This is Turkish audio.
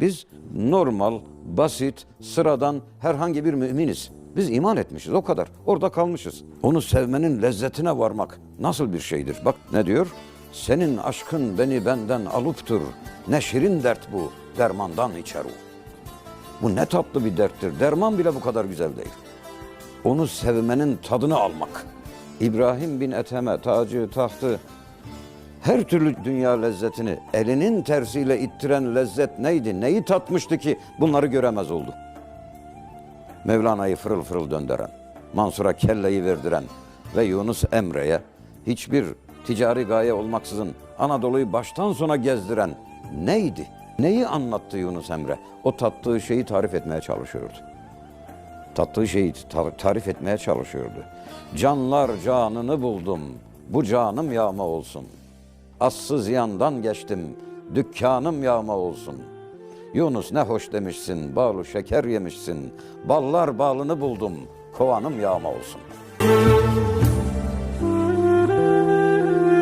Biz normal, basit, sıradan herhangi bir müminiz. Biz iman etmişiz o kadar. Orada kalmışız. Onu sevmenin lezzetine varmak nasıl bir şeydir? Bak ne diyor? Senin aşkın beni benden alıptır. Ne şirin dert bu, dermandan içer o. Bu ne tatlı bir derttir. Derman bile bu kadar güzel değil. Onu sevmenin tadını almak. İbrahim bin Ethem'e tacı, tahtı, her türlü dünya lezzetini elinin tersiyle ittiren lezzet neydi? Neyi tatmıştı ki bunları göremez oldu? Mevlana'yı fırıl fırıl döndüren, Mansur'a kelleyi verdiren ve Yunus Emre'ye hiçbir ticari gaye olmaksızın Anadolu'yu baştan sona gezdiren neydi? Neyi anlattı Yunus Emre? O tattığı şeyi tarif etmeye çalışıyordu. Tattığı şeyi tar- tarif etmeye çalışıyordu. Canlar canını buldum, bu canım yağma olsun. Assız yandan geçtim, dükkanım yağma olsun. Yunus ne hoş demişsin, balı şeker yemişsin. Ballar balını buldum, kovanım yağma olsun.''